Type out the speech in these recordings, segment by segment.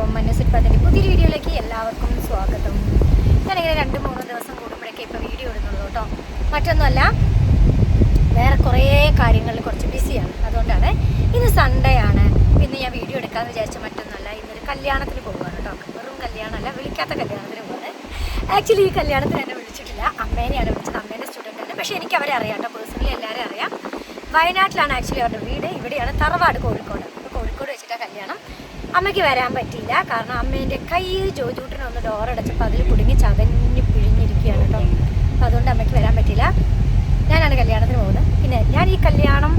അപ്പം മനുസുൽപ്പത്തിന്റെ പുതിയൊരു വീഡിയോയിലേക്ക് എല്ലാവർക്കും സ്വാഗതം. ഞാനിങ്ങനെ രണ്ട് മൂന്ന് ദിവസം കൂടുമ്പോഴൊക്കെ ഇപ്പോൾ വീഡിയോ ഇടുന്നുള്ളൂ കേട്ടോ. മറ്റൊന്നുമല്ല വേറെ കുറേ കാര്യങ്ങളിൽ കുറച്ച് ബിസിയാണ്. അതുകൊണ്ടാണ് ഇന്ന് സൺഡേ ആണ്. ഇന്ന് ഞാൻ വീഡിയോ എടുക്കാമെന്ന് വിചാരിച്ച മറ്റൊന്നുമല്ല ഇന്നൊരു കല്യാണത്തിന് പോകുകയാണ് കേട്ടോ. വെറും കല്യാണമല്ല വിളിക്കാത്ത കല്യാണത്തിന് പോകുന്നത് ആക്ച്വലി ഈ കല്യാണത്തിന് എന്നെ വിളിച്ചിട്ടില്ല. അമ്മേനെയാണ് വിളിച്ചത്. അമ്മേന്റെ ആണ്. പക്ഷേ എനിക്ക് അവരെ അറിയാം കേട്ടോ. പേഴ്സണലി എല്ലാവരും അറിയാം. വയനാട്ടിലാണ് ആക്ച്വലി അവരുടെ വീട്. ഇവിടെയാണ് തറവാട് കോഴിക്കോട്. കോഴിക്കോട് വെച്ചിട്ടാണ് കല്യാണം. അമ്മയ്ക്ക് വരാൻ പറ്റിയില്ല. കാരണം അമ്മേന്റെ കൈ ജോജൂട്ടിനെ ഒന്ന് ഡോറടച്ചപ്പോൾ അതിൽ കുടുങ്ങി ചതഞ്ഞ് പിഴിഞ്ഞിരിക്കുകയാണ് കേട്ടോ. അപ്പോൾ അതുകൊണ്ട് അമ്മയ്ക്ക് വരാൻ പറ്റിയില്ല. ഞാനാണ് കല്യാണത്തിന് പോകുന്നത്. പിന്നെ ഞാൻ ഈ കല്യാണം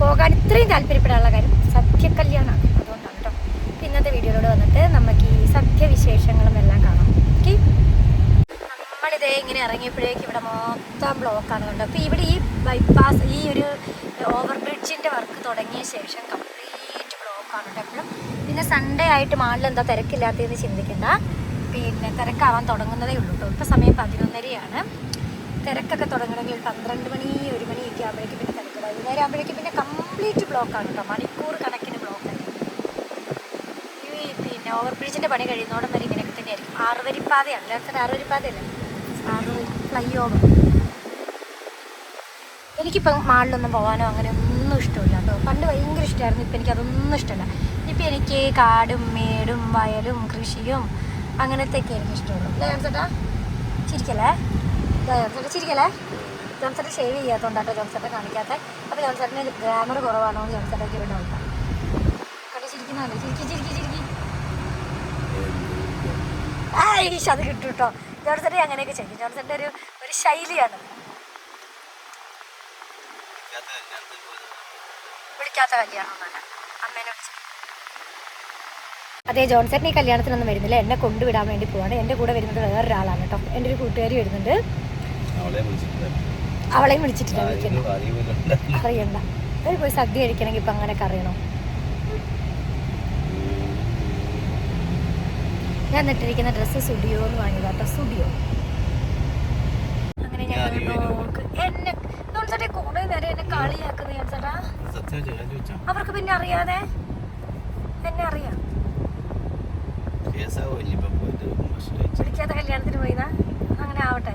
പോകാൻ ഇത്രയും താല്പര്യപ്പെടാനുള്ള കാര്യം സത്യകല്യാണമാണ് അതുകൊണ്ടാണ് കേട്ടോ. ഇന്നത്തെ വീഡിയോയിലൂടെ വന്നിട്ട് നമുക്ക് ഈ സത്യവിശേഷങ്ങളും എല്ലാം കാണാം. ഓക്കെ? നമ്മളിതേ ഇങ്ങനെ ഇറങ്ങിയപ്പോഴേക്ക് ഇവിടെ മൊത്തം ബ്ലോക്കാണ് കണ്ടോ അപ്പോൾ ഇവിടെ ഈ ബൈപ്പാസ് ഈ ഒരു ഓവർ ബ്രിഡ്ജിന്റെ വർക്ക് തുടങ്ങിയ ശേഷം കംപ്ലീറ്റ് ബ്ലോക്കാണ് കേട്ടോ എപ്പോഴും. പിന്നെ സൺഡേ ആയിട്ട് മാളിൽ എന്താ തിരക്കില്ലാത്തതെന്ന് ചിന്തിക്കണ്ട. പിന്നെ തിരക്കാവാൻ തുടങ്ങുന്നതേ ഉള്ളൂ കേട്ടോ ഇപ്പോൾ സമയം പതിനൊന്നരയാണ്. തിരക്കൊക്കെ തുടങ്ങണമെങ്കിൽ പന്ത്രണ്ട് മണി ഒരു മണിയൊക്കെ ആകുമ്പോഴേക്കും പിന്നെ തിരക്ക്. വൈകുന്നേരം ആകുമ്പോഴേക്കും പിന്നെ കംപ്ലീറ്റ് ബ്ലോക്കാണ് കേട്ടോ മണിക്കൂർ കണക്കിന് ബ്ലോക്ക് ഈ പിന്നെ ഓവർ ബ്രിഡ്ജിന്റെ പണി കഴിയുന്നോടം വരെ ഇങ്ങനെയൊക്കെ തന്നെയായിരിക്കും. ആറുവരിപ്പാതയാണ്. ലെഫ്റ്റ് ആറുവരിപ്പാതയല്ലേ? ആറുവരി ഫ്ലൈ ഓവർ എനിക്കിപ്പം മാളിലൊന്നും പോകാനോ അങ്ങനെ ഒന്നും ഇഷ്ടമില്ല കേട്ടോ പണ്ട് ഇഷ്ടമായിരുന്നു ഇപ്പം എനിക്കതൊന്നും ഇഷ്ടമല്ല. ഇപ്പം എനിക്ക് കാടും മേടും വയലും കൃഷിയും അങ്ങനത്തെ ഒക്കെ എനിക്ക് ഇഷ്ടമുള്ളൂ ചിരിക്കല്ലേ? ജോൺസേട്ടാ ചിരിക്കല്ലേ? ജോൺസേട്ടൻ ഷേവ് ചെയ്യാത്തതുകൊണ്ടാട്ടോ ജോൺസേട്ടൻ കാണിക്കാത്ത. അപ്പോൾ ജോൺസേട്ടന് ഗ്രാമർ കുറവാണോ എന്ന് ജോൺസേട്ടയ്ക്ക് ഇവിടെ നോക്കാം കണ്ടു ചിരിക്കുന്നതല്ലേ ചിരിക്കി ചിരിക്കി ചിരിക്കി. ആ ഈശ് അത് കിട്ടും കേട്ടോ ജോൺസേട്ടൻ അങ്ങനെയൊക്കെ ചെയ്യും. ജോൺസേട്ടന്റെ ഒരു ഒരു ശൈലിയാണ്. വിളിക്കാത്ത കല്യാണം അമ്മേനെ വിളിച്ചു. അതെ ജോൺസേട്ടൻ ഈ കല്യാണത്തിനൊന്നും വരുന്നില്ല. എന്നെ കൊണ്ടുവിടാൻ വേണ്ടി പോവാണ്. എന്റെ കൂടെ വരുന്നത് വേറൊരാളാണ് കേട്ടോ. എന്റെ ഒരു കൂട്ടുകാരി വരുന്നുണ്ട്. അവളെയും വിളിച്ചിട്ടില്ല. വിളിക്കുന്നു. അറിയില്ല അറിയണ്ട. ഒരു പോയി സദ്യ കഴിക്കണമെങ്കിൽ ഇപ്പം അങ്ങനെയൊക്കെ അറിയണോ? ഞാൻ എന്നിട്ടിരിക്കുന്ന ഡ്രസ്സ് സുഡിയോ എന്ന് വാങ്ങിയതാ സുഡിയോ. അങ്ങനെ ഞാൻ ഞങ്ങൾ അറിയുമല്ലോ. നോക്ക്. എന്നെ ജോൺസേട്ടെ കൂടെ നേരം എന്നെ കളിയാക്കുന്നത് ഞാൻ ചേട്ടാ. അവർക്ക് പിന്നെ അറിയാതെ? എന്നെ അറിയാം കേസാവോ ഇനിയിപ്പോ പോയിട്ട് ഭക്ഷണം കഴിച്ച് വിളിക്കാത്ത കല്യാണത്തിന് പോയിന്നാ അങ്ങനെ ആവട്ടെ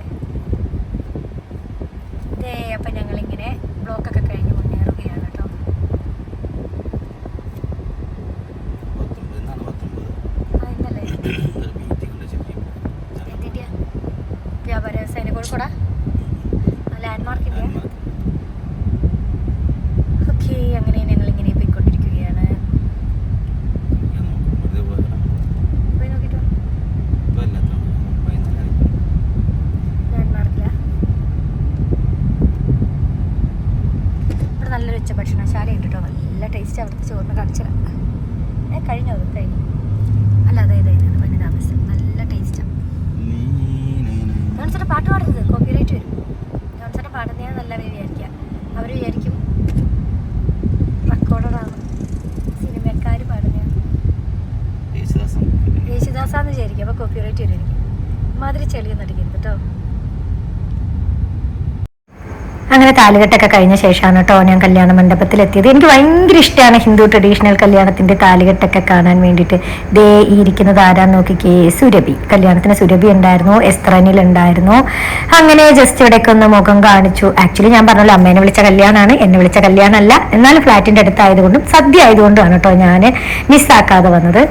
ദേ അപ്പം ഞങ്ങളിങ്ങനെ ബ്ലോക്കൊക്കെ കഴിഞ്ഞ് മുന്നേറുകയാണ് കേട്ടോ പത്തൊമ്പത് എന്നാണ് പത്തൊമ്പത് ആ ഇന്നല്ലേ ഒരു മീറ്റിംഗ് ഉണ്ട് ശരിക്കും എന്തിന്റെയാ വ്യാപാര വ്യവസായ കോഴിക്കോടാ ലാൻഡ്മാർക്കിന്റെ ഓക്കെ അങ്ങനെ ഞങ്ങളിങ്ങനെ പോയിക്കൊണ്ടിരിക്കുകയാണ് പോയി നോക്കിയിട്ട് വാ. ലാൻഡ്മാർക്കിലാ ഇവിടെ നല്ലൊരു ഉച്ച ഭക്ഷണശാല ഉണ്ട് കേട്ടോ നല്ല ടേസ്റ്റ് അവിടുത്തെ ചോറിന് കാണിച്ചത് ഏ കഴിഞ്ഞോ അത് കഴിഞ്ഞു അല്ല അതെ അതെ അതെ വനി താമസം നല്ല ടേസ്റ്റാണ് ജോൺസന്റെ പാട്ട് പാടരുത് കോപ്പിറൈറ്റ് വരും ജോൺസന്റെ പാടുന്നേ നല്ല വിചാരിക്കുക അവർ വിചാരിക്കും റെക്കോർഡറാണ് സിനിമക്കാർ പാടുന്ന യേശുദാസാന്ന് വിചാരിക്കും അപ്പോൾ കോപ്പിറൈറ്റ് വരും എനിക്ക് മാതിരി ചെളിയൊന്നും അടിക്കരുത് കേട്ടോ അങ്ങനെ താലികെട്ടൊക്കെ കഴിഞ്ഞ ശേഷമാണ് കേട്ടോ ഞാൻ കല്യാണ മണ്ഡപത്തിൽ എത്തിയത് എനിക്ക് ഭയങ്കര ഇഷ്ടമാണ് ഹിന്ദു ട്രഡീഷണൽ കല്യാണത്തിന്റെ താലികെട്ടൊക്കെ കാണാൻ വേണ്ടിയിട്ട്. ദേ ഈ ഇരിക്കുന്നത് ആരാന്ന് നോക്കിക്കേ സുരഭി. കല്യാണത്തിന് സുരഭി ഉണ്ടായിരുന്നു എസ്ത്രനിൽ ഉണ്ടായിരുന്നു. അങ്ങനെ ജസ്റ്റ് ഇവിടേക്ക് ഒന്ന് മുഖം കാണിച്ചു. ആക്ച്വലി ഞാൻ പറഞ്ഞല്ലോ അമ്മേനെ വിളിച്ച കല്യാണമാണ് എന്നെ വിളിച്ച കല്യാണമല്ല. എന്നാലും ഫ്ലാറ്റിന്റെ അടുത്തായതുകൊണ്ടും സദ്യ ആയതുകൊണ്ടുമാണ് കേട്ടോ ഞാൻ മിസ്സാക്കാതെ വന്നത്.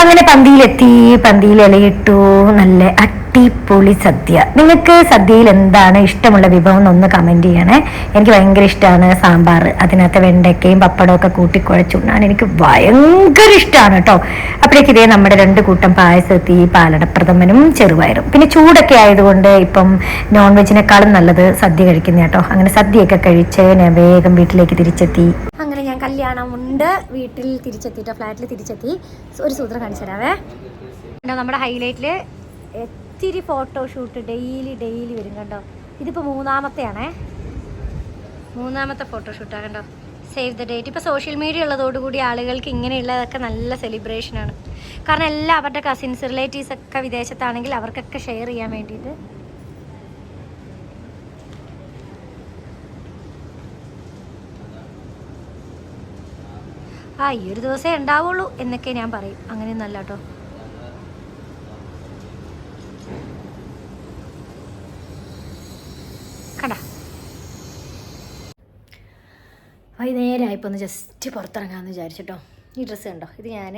അങ്ങനെ പന്തിയിലെത്തി പന്തിയിൽ ഇലയിട്ടു. നല്ല അടിപൊളി സദ്യ. നിങ്ങൾക്ക് സദ്യയിൽ എന്താണ് ഇഷ്ടമുള്ള വിഭവം എന്നൊന്ന് കമന്റ് ചെയ്യണേ. എനിക്ക് ഭയങ്കര ഇഷ്ടമാണ് സാമ്പാർ. അതിനകത്ത് വെണ്ടയ്ക്കയും പപ്പടവും ഒക്കെ കൂട്ടി കുഴച്ചുണ്ണാൻ എനിക്ക് ഭയങ്കര ഇഷ്ടമാണ് കേട്ടോ. അപ്പോഴേക്ക് ഇതേ നമ്മുടെ രണ്ട് കൂട്ടം പായസത്തി പാലടപ്രഥമനും ചെറുപയറും. പിന്നെ ചൂടൊക്കെ ആയതുകൊണ്ട് ഇപ്പം നോൺ വെജിനേക്കാളും നല്ലത് സദ്യ കഴിക്കുന്ന കേട്ടോ. അങ്ങനെ സദ്യയൊക്കെ കഴിച്ച് ഞാൻ വേഗം വീട്ടിലേക്ക് തിരിച്ചെത്തി. അങ്ങനെ കല്യാണം ഉണ്ട് വീട്ടിൽ തിരിച്ചെത്തിയിട്ട് ഫ്ലാറ്റിൽ തിരിച്ചെത്തി. ഒരു സൂത്രം കാണിച്ചു തരാവേ. നമ്മുടെ ഹൈലൈറ്റിൽ ഒത്തിരി ഫോട്ടോഷൂട്ട് ഡെയിലി ഡെയിലി വരും കണ്ടോ. ഇതിപ്പോൾ മൂന്നാമത്തെയാണേ. മൂന്നാമത്തെ ഫോട്ടോ ഫോട്ടോഷൂട്ടാണ് കണ്ടോ. സേവ് ദ ഡേറ്റ് ഇപ്പോൾ സോഷ്യൽ മീഡിയ ഉള്ളതോടുകൂടി ആളുകൾക്ക് ഇങ്ങനെയുള്ളതൊക്കെ നല്ല സെലിബ്രേഷനാണ് കാരണം എല്ലാ അവരുടെ കസിൻസ് റിലേറ്റീവ്സ് ഒക്കെ വിദേശത്താണെങ്കിൽ അവർക്കൊക്കെ ഷെയർ ചെയ്യാൻ വേണ്ടിയിട്ട് ആ ഈ ഒരു ദിവസമേ ഉണ്ടാവുള്ളൂ എന്നൊക്കെ ഞാൻ പറയും. അങ്ങനെ അങ്ങനെയൊന്നല്ല കേട്ടോ. കണ്ട? വൈകുന്നേരമായപ്പോൾ ഒന്ന് ജസ്റ്റ് പുറത്തിറങ്ങാമെന്ന് വിചാരിച്ചിട്ടോ. ഈ ഡ്രസ്സ് കണ്ടോ? ഇത് ഞാൻ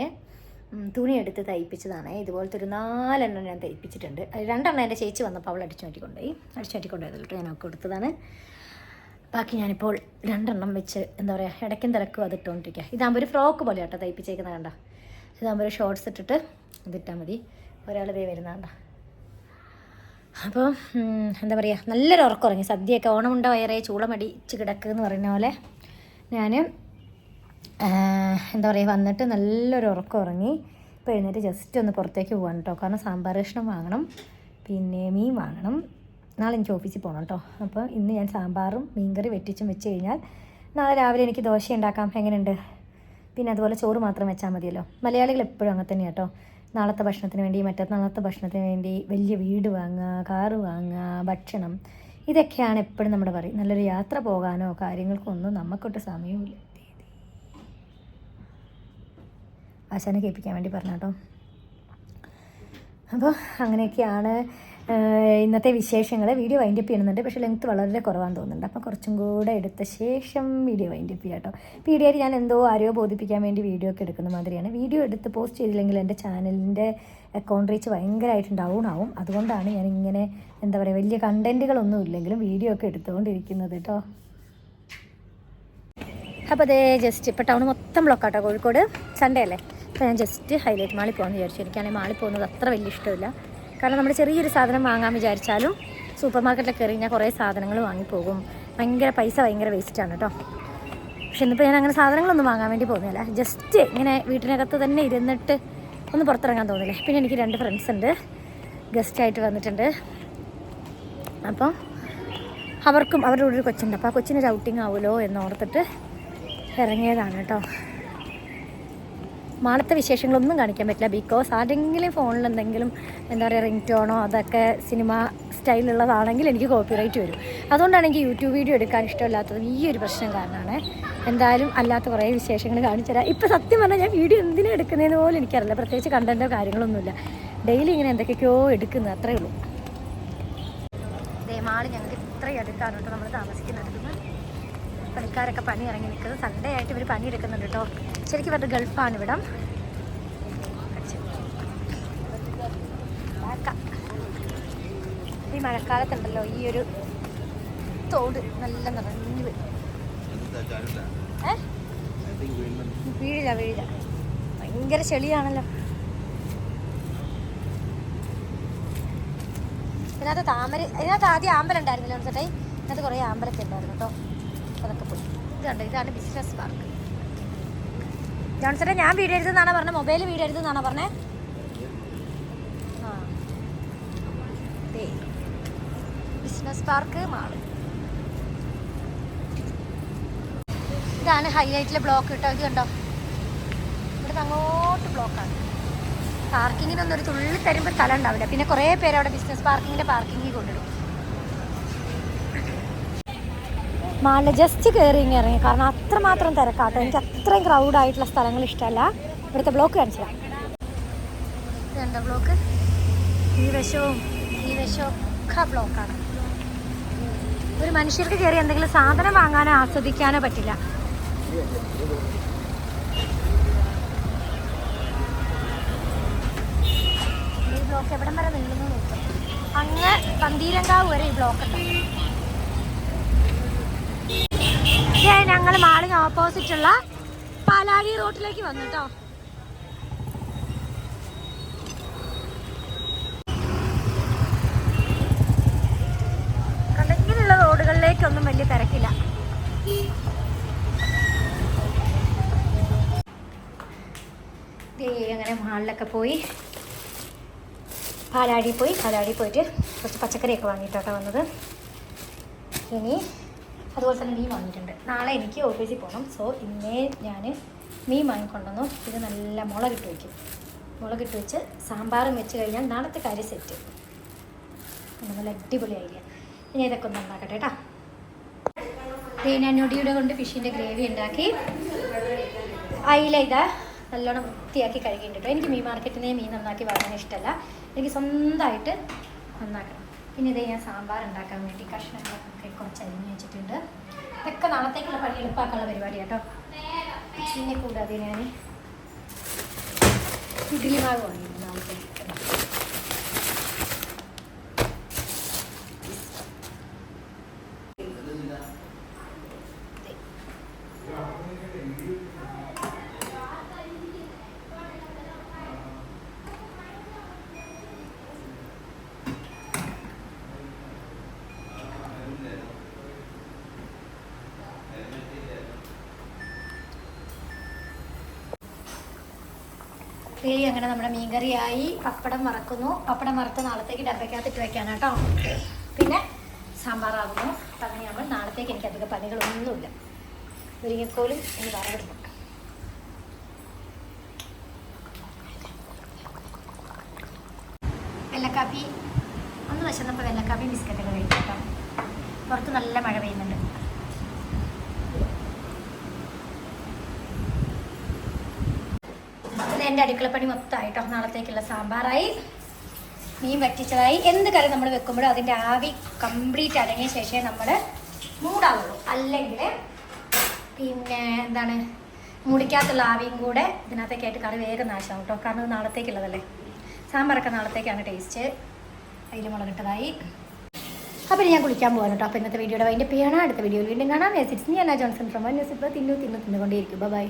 തുണി എടുത്ത് തയ്പ്പിച്ചതാണ്. ഇതുപോലത്തെ ഒരു നാലെണ്ണം ഞാൻ തയ്പ്പിച്ചിട്ടുണ്ട്. രണ്ടെണ്ണം എന്റെ ചേച്ചി വന്നപ്പോൾ അവൾ അടിച്ചു മാറ്റിക്കൊണ്ടുപോയി അടിച്ചു മാറ്റിക്കൊണ്ടുപോയത് കേട്ടോ ഞാൻ കൊടുത്തതാണ്. ബാക്കി ഞാനിപ്പോൾ രണ്ടെണ്ണം വെച്ച് എന്താ പറയുക ഇടയ്ക്കും തിരക്കും അത് ഇട്ടുകൊണ്ടിരിക്കുക ഇതാകുമ്പോൾ ഒരു ഫ്രോക്ക് പോലെ കേട്ടോ തയ്പ്പിച്ചേക്കുന്നത് കണ്ട. ഇതാകുമ്പോൾ ഒരു ഷോർട്ട്സ് ഇട്ടിട്ട് ഇതിട്ടാൽ മതി. ഒരാൾ ദേ വരുന്ന കണ്ട. അപ്പോൾ എന്താ പറയുക നല്ലൊരു ഉറക്കം ഉറങ്ങി. സദ്യയൊക്കെ ഓണമുണ്ട വയറേ ചൂളമടിച്ച് കിടക്കുക എന്ന് പറയുന്ന പോലെ ഞാൻ എന്താ പറയുക വന്നിട്ട് നല്ലൊരു ഉറക്കം ഉറങ്ങി. ഇപ്പോൾ എഴുന്നേറ്റ് ജസ്റ്റ് ഒന്ന് പുറത്തേക്ക് പോകാൻ കേട്ടോ കാരണം സാമ്പാർ കഷ്ണം വാങ്ങണം. പിന്നെ മീൻ വാങ്ങണം. നാളെ എനിക്ക് ഓഫീസിൽ പോകണം കേട്ടോ. അപ്പോൾ ഇന്ന് ഞാൻ സാമ്പാറും മീൻകറി വെറ്റിച്ചും വെച്ച് കഴിഞ്ഞാൽ നാളെ രാവിലെ എനിക്ക് ദോശ ഉണ്ടാക്കാം. എങ്ങനെയുണ്ട്? പിന്നെ അതുപോലെ ചോറ് മാത്രം വെച്ചാൽ മതിയല്ലോ. മലയാളികൾ എപ്പോഴും അങ്ങനെ തന്നെയാണ് കേട്ടോ. നാളത്തെ ഭക്ഷണത്തിന് വേണ്ടി മറ്റന്നാളത്തെ ഭക്ഷണത്തിന് വേണ്ടി വലിയ വീട് വാങ്ങുക കാറ് വാങ്ങുക ഭക്ഷണം. ഇതൊക്കെയാണ് എപ്പോഴും നമ്മുടെ പറയും നല്ലൊരു യാത്ര പോകാനോ കാര്യങ്ങൾക്കോ ഒന്നും നമുക്കൊട്ട് സമയമില്ല ആശാനെ കേൾപ്പിക്കാൻ വേണ്ടി പറഞ്ഞു കേട്ടോ. അപ്പോൾ അങ്ങനെയൊക്കെയാണ് ഇന്നത്തെ വിശേഷങ്ങൾ വീഡിയോ വൈൻഡപ്പ് ചെയ്യുന്നുണ്ട്. പക്ഷേ ലെങ്ത് വളരെ കുറവാന്ന് തോന്നുന്നുണ്ട്. അപ്പോൾ കുറച്ചും കൂടെ എടുത്ത ശേഷം വീഡിയോ വൈൻഡപ്പ് ചെയ്യാം കേട്ടോ വീഡിയോ ആയിട്ട് ഞാൻ എന്തോ ആരെയോ ബോധിപ്പിക്കാൻ വേണ്ടി വീഡിയോ ഒക്കെ എടുക്കുന്ന മാതിരിയാണ്. വീഡിയോ എടുത്ത് പോസ്റ്റ് ചെയ്തില്ലെങ്കിൽ എന്റെ ചാനലിന്റെ അക്കൗണ്ട് റീച്ച് ഭയങ്കരമായിട്ട് ഡൗൺ ആവും. അതുകൊണ്ടാണ് ഞാൻ ഇങ്ങനെ എന്താ പറയുക വലിയ കണ്ടന്റുകളൊന്നും ഇല്ലെങ്കിലും വീഡിയോ ഒക്കെ എടുത്തുകൊണ്ടിരിക്കുന്നത് കേട്ടോ അപ്പോൾ അതേ ജസ്റ്റ് ഇപ്പോൾ ടൗൺ മൊത്തം ബ്ലോക്കാട്ടോ കോഴിക്കോട് സൺഡേ അല്ലേ? അപ്പോൾ ഞാൻ ജസ്റ്റ് ഹൈലൈറ്റ് മാളിൽ പോകാമെന്ന് വിചാരിച്ചു. എനിക്കാണെങ്കിൽ മാളിൽ പോകുന്നത് അത്ര വലിയ ഇഷ്ടമില്ല. കാരണം നമ്മൾ ചെറിയൊരു സാധനം വാങ്ങാൻ വിചാരിച്ചാലും സൂപ്പർ മാർക്കറ്റിലൊക്കെ കയറി കഴിഞ്ഞാൽ കുറേ സാധനങ്ങൾ വാങ്ങിപ്പോകും. ഭയങ്കര പൈസ ഭയങ്കര വേസ്റ്റാണ് കേട്ടോ പക്ഷെ ഇന്നിപ്പോൾ ഞാൻ അങ്ങനെ സാധനങ്ങളൊന്നും വാങ്ങാൻ വേണ്ടി പോകുന്നില്ല. ജസ്റ്റ് ഇങ്ങനെ വീട്ടിനകത്ത് തന്നെ ഇരുന്നിട്ട് ഒന്ന് പുറത്തിറങ്ങാൻ തോന്നില്ലേ? പിന്നെ എനിക്ക് രണ്ട് ഫ്രണ്ട്സ് ഉണ്ട്. ഗസ്റ്റായിട്ട് വന്നിട്ടുണ്ട്. അപ്പം അവർക്കും അവരുടെ കൂടെ ഒരു കൊച്ചുണ്ട്. അപ്പോൾ ആ കൊച്ചിനൊരു ഔട്ടിങ് ആവുമല്ലോ എന്നോർത്തിട്ട് ഇറങ്ങിയതാണ് കേട്ടോ മാളത്തെ വിശേഷങ്ങളൊന്നും കാണിക്കാൻ പറ്റില്ല. ബിക്കോസ് ആരെങ്കിലും ഫോണിൽ എന്തെങ്കിലും എന്താ പറയുക റിംഗ് ടോണോ അതൊക്കെ സിനിമ സ്റ്റൈലുള്ളതാണെങ്കിൽ എനിക്ക് കോപ്പിറൈറ്റ് വരും. അതുകൊണ്ടാണ് എനിക്ക് യൂട്യൂബ് വീഡിയോ എടുക്കാൻ ഇഷ്ടമില്ലാത്തത് ഈ ഒരു പ്രശ്നം കാരണമാണ്. എന്തായാലും അല്ലാത്ത കുറേ വിശേഷങ്ങൾ കാണിച്ചു തരാം. ഇപ്പോൾ സത്യം പറഞ്ഞാൽ ഞാൻ വീഡിയോ എന്തിനാ എടുക്കുന്നതെന്ന് പോലും എനിക്കറിയില്ല. പ്രത്യേകിച്ച് കണ്ടന്റോ കാര്യങ്ങളൊന്നുമില്ല. ഡെയിലി ഇങ്ങനെ എന്തൊക്കെയൊക്കെയോ എടുക്കുന്നത് അത്രയേ ഉള്ളൂ. ഞങ്ങൾക്ക് ഇത്രയും അടുത്താണ് നമ്മൾ താമസിക്കുന്നത്. പണിക്കാരൊക്കെ പണി ഇറങ്ങി നിൽക്കുന്നത്. സൺഡേ ആയിട്ട് ഇവർ പണി എടുക്കുന്നുണ്ട് കേട്ടോ. ശരിക്കും പറഞ്ഞ ഗൾഫാണ് ഇവിടം. ഈ മഴക്കാലത്തുണ്ടല്ലോ ഈ ഒരു തോട് നല്ല നിറഞ്ഞു വീഴില്ല വീഴില്ല. ഭയങ്കര ചെളിയാണല്ലോ. ഇതിനകത്ത് താമര ഇതിനകത്ത് ആദ്യം ആമ്പലം ഉണ്ടായിരുന്നില്ല ചേട്ടായി ഇതിനകത്ത് കുറേ ആമ്പലൊക്കെ ഉണ്ടായിരുന്നു കേട്ടോ. അതൊക്കെ പോയി. ഇതുണ്ട് ഇതാണ് ബിസിനസ് പാർക്ക് ജോൺസറെ ഞാൻ വീഡിയോ എടുത്തെന്നാണോ പറഞ്ഞത് മൊബൈൽ വീഡിയോ എടുത്തെന്നാണോ പറഞ്ഞേ? ആ. ബിസിനസ് പാർക്ക് മാൾ ഇതാണ് ഹൈലൈറ്റിലെ ബ്ലോക്ക് കേട്ടോ ഇത് കണ്ടോ? ഇവിടുന്ന് അങ്ങോട്ട് ബ്ലോക്കാണ് പാർക്കിങ്ങിനൊന്നും ഒരു തുള്ളി തരുമ്പോൾ സ്ഥലം ഉണ്ടാവില്ല. പിന്നെ കുറേ പേര് അവിടെ ബിസിനസ് പാർക്കിങ്ങിന്റെ പാർക്കിങ്ങിൽ കൊണ്ടിടും. മാളിൽ ജസ്റ്റ് കയറി ഇങ്ങനെ ഇറങ്ങി. കാരണം അത്രമാത്രം തിരക്കാട്ടോ. എനിക്ക് അത്രയും ക്രൗഡ് ആയിട്ടുള്ള സ്ഥലങ്ങൾ ഇഷ്ടമല്ല. ഇവിടുത്തെ ബ്ലോക്ക് കാണിച്ചതാണ് ഇതുണ്ടോ ബ്ലോക്ക് ഈ വശവും ഈ വശവും ഒക്കെ ബ്ലോക്കാണ് ഒരു മനുഷ്യർക്ക് കയറി എന്തെങ്കിലും സാധനം വാങ്ങാനോ ആസ്വദിക്കാനോ പറ്റില്ല. ഈ ബ്ലോക്ക് എവിടം വരെ നീളുന്നു നോക്കാം. അങ്ങ് പന്തീരങ്കാവ് വരെ ഈ ബ്ലോക്ക് ഉണ്ട്. ഞങ്ങൾ മാളിന് ഓപ്പോസിറ്റ് ഉള്ള പാലാടി റോട്ടിലേക്ക് വന്നു കേട്ടോ കണ്ടെങ്കിലുള്ള റോഡുകളിലേക്കൊന്നും വലിയ തിരക്കില്ല. അങ്ങനെ മാളിലൊക്കെ പോയി. പാലാടി പോയി പാലാടി പോയിട്ട് കുറച്ച് പച്ചക്കറിയൊക്കെ വാങ്ങിയിട്ടാണ് വന്നത്. ഇനി അതുപോലെ തന്നെ മീൻ വാങ്ങിയിട്ടുണ്ട് നാളെ എനിക്ക് ഓഫീസിൽ പോകണം സോ ഇന്നേ ഞാൻ മീൻ വാങ്ങിക്കൊണ്ടുവന്നു ഇത് നല്ല മുളകിട്ട് വയ്ക്കും മുളകിട്ട് വെച്ച് സാമ്പാറും വെച്ച് കഴിഞ്ഞാൽ നാളത്തെ കാര്യം സെറ്റ് നല്ല അടിപൊളിയായില്ല ഇനി ഇതൊക്കെ ഒന്ന് ഉണ്ടാക്കട്ടെ കേട്ടോ ഞാൻ ഞൊടിയുടെ കൊണ്ട് ഫിഷിന്റെ ഗ്രേവി ഉണ്ടാക്കി. അയില ഇതാ നല്ലോണം വൃത്തിയാക്കി കഴുകിയിട്ടുണ്ട് എനിക്ക് മീൻ മാർക്കറ്റിൽ നിന്ന് മീൻ നന്നാക്കി വാങ്ങാൻ ഇഷ്ടമല്ല എനിക്ക് സ്വന്തമായിട്ട് നന്നാക്കണം. പിന്നെ ഇത് ഞാൻ സാമ്പാർ ഉണ്ടാക്കാൻ വേണ്ടി കഷ്ണങ്ങളൊക്കെ കുറച്ച് അരിഞ്ഞ് വെച്ചിട്ടുണ്ട്. ഇതൊക്കെ നാളത്തേക്കുള്ള പണി എളുപ്പാക്കാനുള്ള പരിപാടി കേട്ടോ പിന്നെ കൂടാതെ ഞാൻ ഇഡ്ഡലി മാവ് വാങ്ങിയിരുന്നു നാളത്തേക്ക് ഈ അങ്ങനെ നമ്മുടെ മീൻകറിയായി. പപ്പടം മറക്കുന്നു പപ്പടം വറുത്ത് നാളത്തേക്ക് ഡബയ്ക്കകത്ത് ഇട്ട് വെക്കാൻ കേട്ടോ. പിന്നെ സാമ്പാറാകുന്നു. അങ്ങനെയാകുമ്പോൾ നാളത്തേക്ക് എനിക്ക് അധികം പണികളൊന്നുമില്ല. മുരിങ്ങക്കോലും ഇനി വറവിടുന്നു വെള്ളക്കാപ്പി ഒന്ന് വിശന്നപ്പോൾ വെള്ളക്കാപ്പി ബിസ്ക്കറ്റൊക്കെ കഴിക്കാം കേട്ടോ. പുറത്ത് നല്ല മഴ പെയ്യുന്നുണ്ട് ഇത് എന്റെ അടുക്കളപ്പണി മൊത്തമായിട്ടോ? നാളത്തേക്കുള്ള സാമ്പാറായി മീൻ വറ്റിച്ചതായി. എന്ത് കറി നമ്മൾ വെക്കുമ്പോഴും അതിന്റെ ആവി കംപ്ലീറ്റ് അടങ്ങിയ ശേഷമേ നമ്മൾ മൂടാവുള്ളൂ. അല്ലെങ്കിൽ പിന്നെ എന്താണ്? മുടിക്കാത്തുള്ള ആവിയും കൂടെ ഇതിനകത്തേക്കായിട്ട് കറി വേഗം നാശമാവും കേട്ടോ കാരണം നാളത്തേക്കുള്ളതല്ലേ? സാമ്പാറൊക്കെ നാളത്തേക്കാണ് ടേസ്റ്റ്. അതിൽ മുളകിട്ടതായി. അപ്പോൾ ഞാൻ കുളിക്കാൻ പോകാൻ കേട്ടോ അപ്പോൾ ഇന്നത്തെ വീഡിയോയുടെ വൈന്റെ പേണ അടുത്ത വീഡിയോയിൽ വീണ്ടും കാണാം. ഞാൻ ജോൺസൺ ഫ്രം ന്യൂസ് ഇപ്പോൾ തിന്നു തിന്നു തിന്നുകൊണ്ടേയിരിക്കും. ബൈ.